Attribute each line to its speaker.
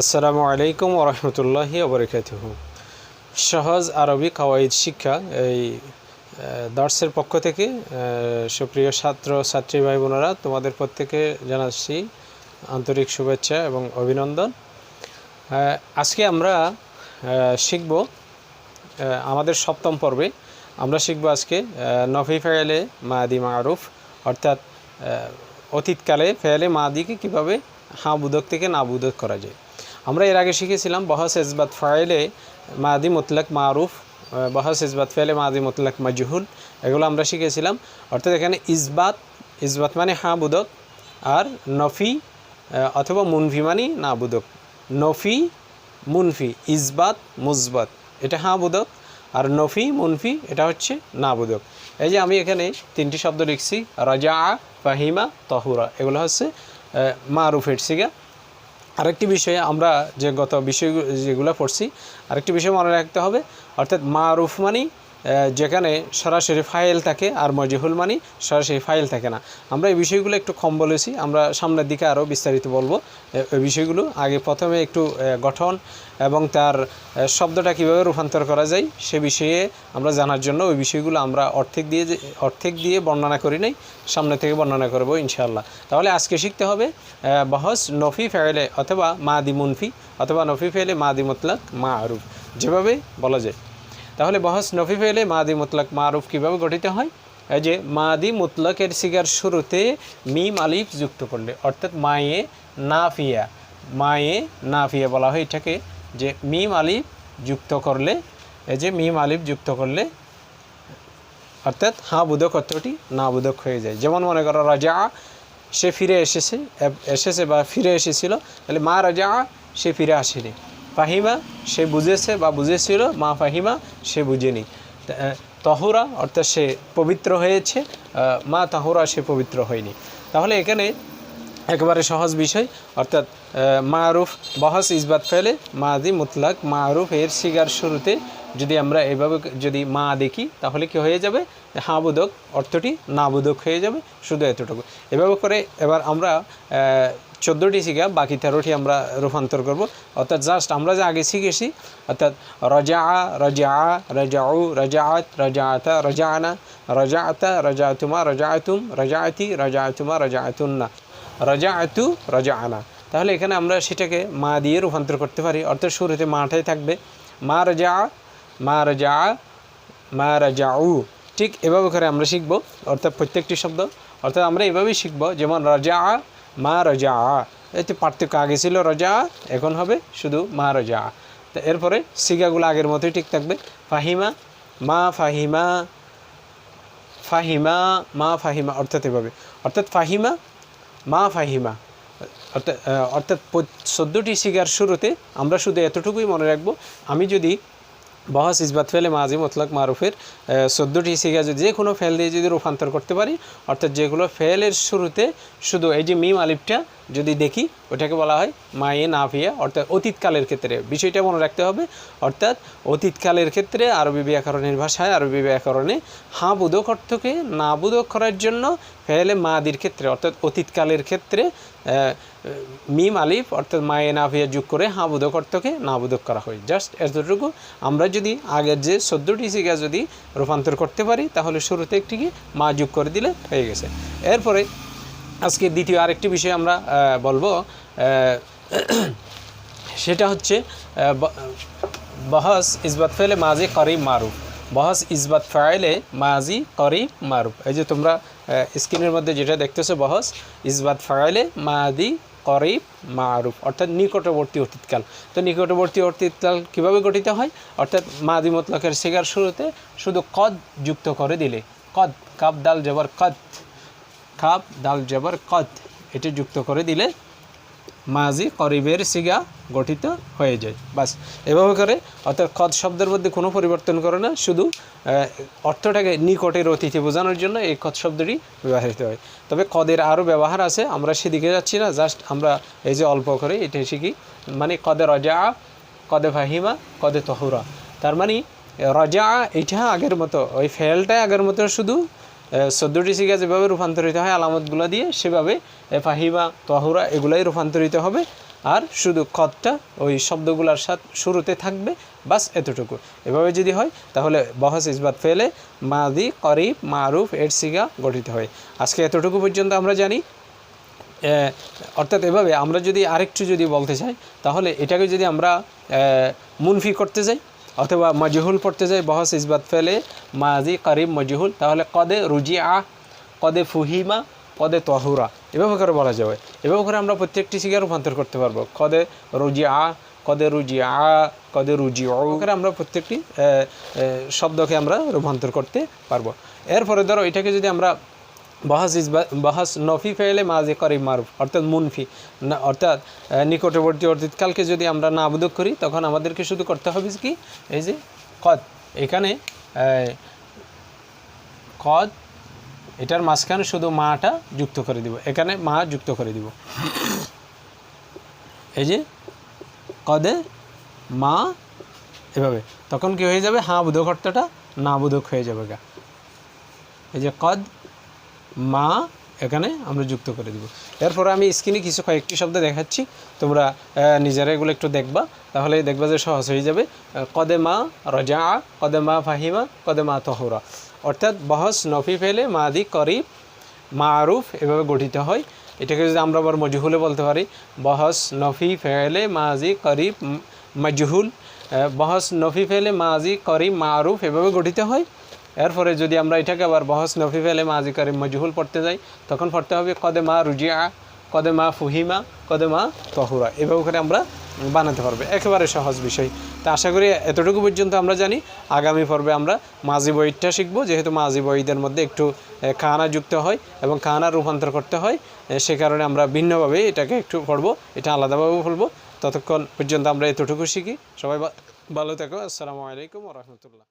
Speaker 1: আসসালামু আলাইকুম ওরহমতুল্লাহি ওবরকাত সহজ আরবি কাওয়াইদ শিক্ষা এই দর্শের পক্ষ থেকে সুপ্রিয় ছাত্র, ছাত্রী ভাই বোনেরা তোমাদের প্রত্যেকে জানাচ্ছি আন্তরিক শুভেচ্ছা এবং অভিনন্দন। আজকে আমরা শিখব আমাদের সপ্তম পর্বে। আমরা শিখব আজকে নফি ফেয়ালে মাদি মারুফ, অর্থাৎ অতীতকালে ফেয়ালে মাদিকে কীভাবে হাঁ বুদক থেকে না বুদক করা যায়। আমরা এর আগে শিখেছিলাম বহস ইসবাত ফাইলে মাদি মুতলাক মারুফ বহস ইসবাত ফেলে মাদি মুতলাক মাজহুল, এগুলো আমরা শিখেছিলাম। অর্থাৎ এখানে ইজবাত ইজবাত মানে হাঁ বুদক আর নফি অথবা মুনফি মানে না বুদক নফি, মুনফি ইজবাত মুজবাত এটা হাঁ বুদক আর নফি, মুনফি, এটা হচ্ছে না বুদক এই যে আমি এখানে তিনটি শব্দ লিখছি রাজা ফাহিমা, তহুরা, এগুলো হচ্ছে মারুফের সিগা। আরেকটি বিষয়ে আমরা যে গত বিষয় যেগুলো পড়ছি আরেকটি বিষয় মনে রাখতে হবে অর্থাৎ মা মানি আহ, যেখানে সরাসরি ফাইল থাকে আর মজিহুল মানি সরাসরি ফাইল থাকে না। আমরা এই বিষয়গুলো একটু কম বলেছি, আমরা সামনের দিকে আরও বিস্তারিত বলব। এই বিষয়গুলো আগে প্রথমে একটু গঠন এবং তার শব্দটা কীভাবে রূপান্তর করা যায় সে বিষয়ে আমরা জানার জন্য ওই বিষয়গুলো আমরা অর্ধেক দিয়ে অর্ধেক দিয়ে বর্ণনা করি নাই, সামনে থেকে বর্ণনা করব ইনশাআল্লাহ। তাহলে আজকে শিখতে হবে বহস নফি ফেলে অথবা মাদি মুনফি অথবা নফি ফেলে মাদি মতলাক মা আরুফ যেভাবে বলা যায়। তাহলে বহস নফি ফেলে মাদি মুতলাক মারুফ কীভাবে গঠিত হয়? এই যে মাদি মুতলাকের সিগার শুরুতে মিম আলিফ যুক্ত করলে, অর্থাৎ মায়ে নাফিয়া মায়ে নাফিয়া বলা হয় এটাকে, যে মিম আলিফ যুক্ত করলে, এই যে মিম আলিফ যুক্ত করলে, অর্থাৎ হাঁ বুধক অর্থটি না বুধক হয়ে যায়। যেমন মনে করো, রাজা, সে ফিরে এসেছে এসেছে বা ফিরে এসেছিল, তাহলে মা রাজা, সে ফিরে আসেনি। ফাহিমা, সে বুঝেছে বা বুঝেছিল, মা ফাহিমা, সে বুঝেনি। তহুরা, অর্থাৎ সে পবিত্র হয়েছে মা তাহুরা, সে পবিত্র হয়নি। তাহলে এখানে একেবারে সহজ বিষয়, অর্থাৎ মা আরুফ বহস ইসবাত ফেলে মা মাদি মুতলাক মারুফ এর শিগার শুরুতে যদি আমরা এভাবে যদি মা দেখি, তাহলে কি হয়ে যাবে? হা বুদক অর্থটি না বুদক হয়ে যাবে, শুধু এতটুকু। এভাবে করে এবার আমরা চোদ্দোটি শিখা, বাকি তেরোটি আমরা রূপান্তর করব। অর্থাৎ জাস্ট আমরা যে আগে শিখেছি, অর্থাৎ রজা আ রজা, রজাউ রজাত রজাতা রজানা রজাতা রজাতুমা রজাতুম রজাতি রজাতুমা রজাতুন্না রজাআতু, রজাআনা। তাহলে এখানে আমরা সেটাকে মা দিয়ে রূপান্তর করতে পারি। অর্থাৎ শুরুতে মাটাই থাকবে। মা রজা মা রজা, মা রাজাউ। ঠিক এভাবে করে আমরা শিখব। অর্থাৎ প্রত্যেকটি শব্দ। অর্থাৎ আমরা এভাবেই শিখব, যেমন রাজা, মা রজা। এই তো পার্থক্য আগে ছিল রজা, এখন হবে শুধু মা রজা। তো এরপরে সিগাগুলো আগের মতোই ঠিক থাকবে। ফাহিমা, মা ফাহিমা ফাহিমা, মা ফাহিমা, অর্থাৎ এভাবে। অর্থাৎ ফাহিমা, মা ফাহিমা। অর্থাৎ অর্থাৎ চোদ্দোটি সিগার শুরুতে আমরা শুধু এতটুকুই মনে রাখব। আমি যদি বহাস ইসবাত ফেলে মাজি মতলাক মারুফের চোদ্দোটি সিগা যদি যে কোনো ফেল দিয়ে যদি রূপান্তর করতে পারি, অর্থাৎ যেগুলো ফেলের শুরুতে শুধু এই যে মিম আলিফটা যদি দেখি ওটাকে বলা হয় মায়ে না নাফিয়া অর্থাৎ অতীতকালের ক্ষেত্রে। বিষয়টা মনে রাখতে হবে, অর্থাৎ অতীতকালের ক্ষেত্রে আরবি ব্যাকরণের ভাষায়, আরবি ব্যাকরণে হাঁ বুধক অর্থকে না বুধক করার জন্য ফেলে মাদির ক্ষেত্রে, অর্থাৎ অতীতকালের ক্ষেত্রে মিম আলিফ, অর্থাৎ মায়ে না নাফিয়া যোগ করে হাঁ বুধক অর্থকে না বুধক করা হয়। জাস্ট এতটুকু। আমরা যদি আগের যে চোদ্দোটি সিগা যদি রূপান্তর করতে পারি, তাহলে শুরুতে একটিকে মা যোগ করে দিলে হয়ে গেছে। এরপরে আজকে দ্বিতীয় আরেকটি বিষয় আমরা বলব। সেটা হচ্ছে বহস ইসবাত ফেলে মাজি করিব মারুফ। বহস ইসবাত ফাইলে মাজি করিব মারুফ। এই যে তোমরা স্ক্রিনের মধ্যে যেটা দেখতেছো, বহস ইসবাত ফাইলে মাদি করিব মারুফ। অর্থাৎ নিকটবর্তী অতীতকাল। তো নিকটবর্তী অতীতকাল কীভাবে গঠিত হয়? অর্থাৎ মাদি মতলকের শিকার শুরুতে শুধু কদ যুক্ত করে দিলে। কদ কাপ দাল জবর কদ। কাপ দাল জবর, কদ। এটি যুক্ত করে দিলে মাজি করিবের সিগা গঠিত হয়ে যায়। বাস, এভাবে করে অর্থাৎ কদ শব্দের মধ্যে কোনো পরিবর্তন করে না, শুধু অর্থটাকে নিকটের অতিথি বোঝানোর জন্য এই কদ শব্দটি ব্যবহৃত হয়। তবে কদের আরও ব্যবহার আছে, আমরা সেদিকে যাচ্ছি না, জাস্ট আমরা এই যে অল্প করে এটা শিখি মানে কদে রজা কদে ফাহিমা, কদে তহুরা। তার মানে রজা এটা আগের মতো, ওই ফেলটা আগের মতো শুধু চোদ্দোটি সিগা যেভাবে রূপান্তরিত হয়, আলামতগুলো দিয়ে সেভাবে ফাহিমা, তহুরা এগুলাই রূপান্তরিত হবে। আর শুধু কদটা ওই শব্দগুলোর সাথে শুরুতে থাকবে, বাস এতটুকু। এভাবে যদি হয়, তাহলে বহস ইসবাত ফেলে মাদি, করিব, মারুফ, এর সিগা গঠিত হয়। আজকে এতটুকু পর্যন্ত আমরা জানি। অর্থাৎ এভাবে আমরা যদি আরেকটু যদি বলতে চাই, তাহলে এটাকে যদি আমরা মুনফি করতে যাই অথবা মজহুল পড়তে যাই বহস ইসবাত ফেলে, মাজি করিব মজহুল, তাহলে কদে রুজি আ কদে ফুহিমা, কদে তহুরা। এভাবে করে বলা যাবে। এভাবে করে আমরা প্রত্যেকটি শিকার রূপান্তর করতে পারব। কদে রুজি আ কদে রুজি আ কদে রুজি ও করে আমরা প্রত্যেকটি শব্দকে আমরা রূপান্তর করতে পারব। এরপরে ধরো এটাকে যদি আমরা বাহাস বাহাস নফি ফেলে মাঝে করিব মারুফ, অর্থাৎ মুনফি। অর্থাৎ নিকটবর্তী অতীতকালকে যদি আমরা না আবুদক করি, তখন আমাদেরকে শুধু করতে হবে কি? এই যে, কদ। এখানে কদ, এটার মাঝখানে শুধু মাটা যুক্ত করে দিব। এখানে মা যুক্ত করে দিব। এই যে, কদে, মা, এভাবে। তখন কি হয়ে যাবে? হ্যাঁ বোধক অর্থটা না বোধক হয়ে যাবে গা। এই যে, কদ মা, এখানে আমরা যুক্ত করে দিব। এরপরে আমি স্ক্রিনে কিছু কয়েকটি শব্দ দেখাচ্ছি। তোমরা নিজেরা এগুলো একটু দেখবা। তাহলে দেখবা যে সহজ হয়ে যাবে। কদে মা রজা, কদে মা ফাহিমা, কদে মা তহরা। অর্থাৎ বহস, নফি ফেলে মাদি করিব, মারুফ এভাবে গঠিত হয়। এটাকে যদি আমরা আবার মজহুলে বলতে পারি, বহস, নফি ফেলে মাজি করিব মজহুল। বহস, নফি ফেলে মাজি করিব, মারুফ এভাবে গঠিত হয়। এরপরে যদি আমরা এটাকে আবার বহস নফি ফেলে মাজি করিম মজহুল পড়তে যাই, তখন পড়তে হবে কদে মা রুজিয়া কদে মা ফুহিমা কদে মা তহুরা। এভাবে করে আমরা বানাতে পারবে। একেবারে সহজ বিষয়। তা আশা করি এতটুকু পর্যন্ত আমরা জানি। আগামী পর্বে আমরা মাঝি বইটা শিখব। যেহেতু মাঝি বইদের মধ্যে একটু কানা যুক্ত হয় এবং কানা রূপান্তর করতে হয় সে কারণে আমরা ভিন্নভাবে এটাকে একটু পড়ব। এটা আলাদাভাবে পড়ব। ততক্ষণ পর্যন্ত আমরা এতটুকু শিখি। সবাই ভালো থাকো। আসসালামু আলাইকুম রহমতুল্লাহ।